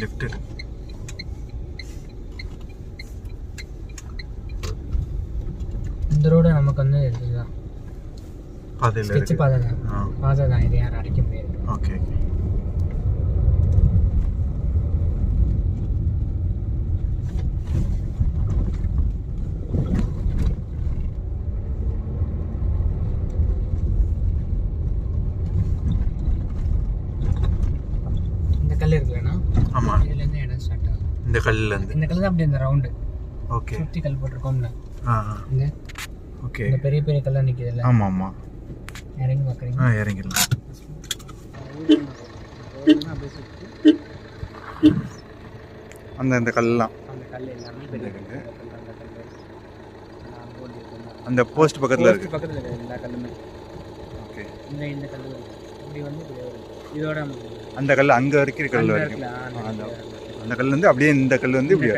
Left இந்த road நமக்கு வந்து இதுதான். பாதையில் ஸ்கெட்ச் பாதை தான். பாதை தான். இது யாரும் அடிக்க முடியாது. Okay okay. இந்த கல் இருக்குல்லண்ணா? ஆமாம் இதுலேருந்து இடம் ஸ்டார்ட் ஆகும் இந்த கல்லுலேருந்து? இந்த கல் தான் அப்படி இந்த ரவுண்டு ஓகே. சுற்றி கல் போட்டிருக்கோம்ல. ஆ இந்த ஓகே. இந்த பெரிய பெரிய கல்லாம் நிற்கிதுல்ல ஆமாம் ஆமாம் இறங்கி பார்க்குறீங்க ஆ இறங்கிடலாம். அப்படியே அந்த இந்த கல்லாம். அந்த அந்த. அந்த போஸ்ட் பக்கத்தில் இருக்கு. பக்கத்தில் இருக்க எல்லா கல்லுமே. ஓகே. இந்த இந்த கல். இப்படி வந்து இப்படி வருது. இதோட அந்த கல் அங்கே இருக்கிற கல் வரைக்கும். அந்த அந்த- கல். வந்து அப்படியே இந்த கல் வந்து இப்படி.